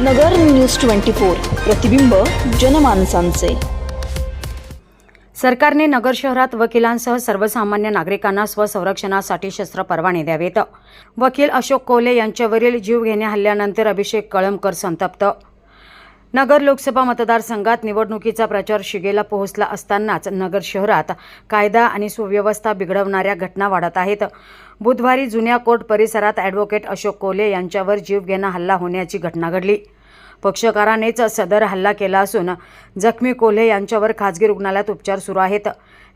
नगर news twenty four प्रतिबिंब जनमानसांचे. सरकारने नगर शहरात वकिलांसह सर्वसामान्य नागरिकांना स्वसंरक्षणासाठी शस्त्र परवाने द्यावेत. वकील अशोक कोले यांच्यावरील जीवघेण्या हल्ल्यानंतर अभिषेक कळमकर संतप्त. नगर लोकसभा मतदारसंघात निवडणुकीचा प्रचार शिगेला पोहोचला असतानाच नगर शहरात कायदा आणि सुव्यवस्था बिघडवणाऱ्या घटना वाढत आहेत. बुधवारी जुन्या कोर्ट परिसरात ॲडव्होकेट अशोक कोले यांच्यावर जीवघेणा हल्ला होण्याची घटना घडली. पक्षकारानेच सदर हल्ला केला असून जखमी कोल्हे यांच्यावर खाजगी रुग्णालयात उपचार सुरू आहेत.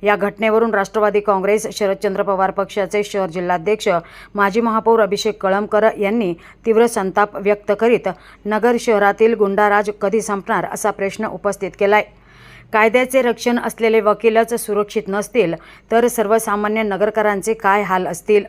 या घटनेवरून राष्ट्रवादी काँग्रेस शरदचंद्र पवार पक्षाचे शहर जिल्हाध्यक्ष माजी महापौर अभिषेक कळमकर यांनी तीव्र संताप व्यक्त करीत नगर शहरातील गुंडाराज कधी संपणार असा प्रश्न उपस्थित केलाय. कायद्याचे रक्षण असलेले वकीलच सुरक्षित नसतील तर सर्वसामान्य नगरकरांचे काय हाल असतील?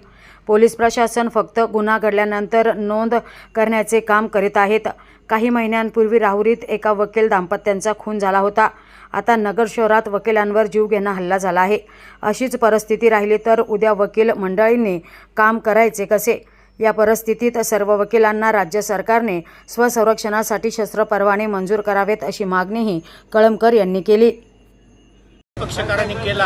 पोलीस प्रशासन फक्त गुन्हा घडल्यानंतर नोंद करण्याचे काम करीत आहेत. काही महिन्यांपूर्वी राहुरीत एका वकील दाम्पत्यांचा खून झाला होता. आता नगर शहरात वकिलांवर जीवघेणा हल्ला झाला आहे. अशीच परिस्थिती राहिली तर उद्या वकील मंडळींनी काम करायचे कसे? या परिस्थितीत सर्व वकिलांना राज्य सरकारने स्वसंरक्षणासाठी शस्त्र परवाने मंजूर करावेत अशी मागणीही कळमकर यांनी केली. पक्षकारांनी केला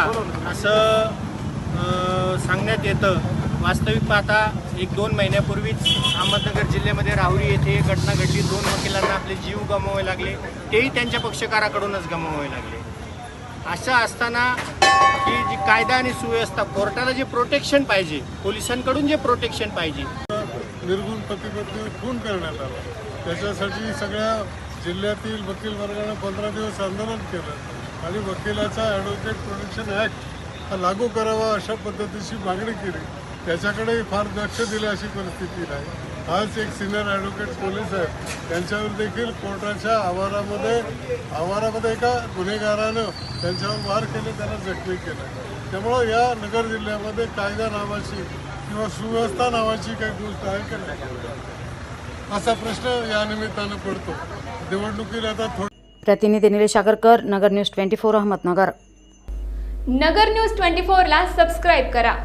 असं सांगण्यात येतं. वास्तविक पाहता एक दोन महिन्यापूर्वीच अहमदनगर जिल्ह्यामध्ये राहुरी येथे घटना घडली. दोन वकिलांना आपले जीव गमवावे लागले. तेही त्यांच्या पक्षकाराकडूनच गमवावे लागले. असं असताना की जी कायदा आणि सुव्यवस्था कोर्टाला जे प्रोटेक्शन पाहिजे पोलिसांकडून जे प्रोटेक्शन पाहिजे. निर्गुण प्रतिपत्तीवर खून करण्यात आला. त्याच्यासाठी सगळ्या जिल्ह्यातील वकील वर्गानं पंधरा दिवस आंदोलन केलं. आणि वकिलाचा ॲडव्होकेट प्रोटेक्शन ॲक्ट हा लागू करावा अशा पद्धतीची मागणी केली. त्याच्याकडे फार लक्ष दिलं अशी परिस्थिती नाही. आज एक सिनियर ॲडव्होकेट पोलीस आहेत. त्यांच्यावर देखील कोर्टाच्या आवारामध्ये आवारामध्ये एका गुन्हेगारानं त्यांच्यावर वार केले त्यांना जखमी केलं. त्यामुळं या नगर जिल्ह्यामध्ये कायदा नावाची किंवा सुव्यवस्था नावाची काही गोष्ट आहे का नाही? असा प्रश्न या निमित्तानं पडतो. निवडणुकीला आता थोडी प्रतिनिधी Nilesh Agarkar Nagar news twenty four Ahmednagar. Nagar news twenty फोरला सबस्क्राईब करा.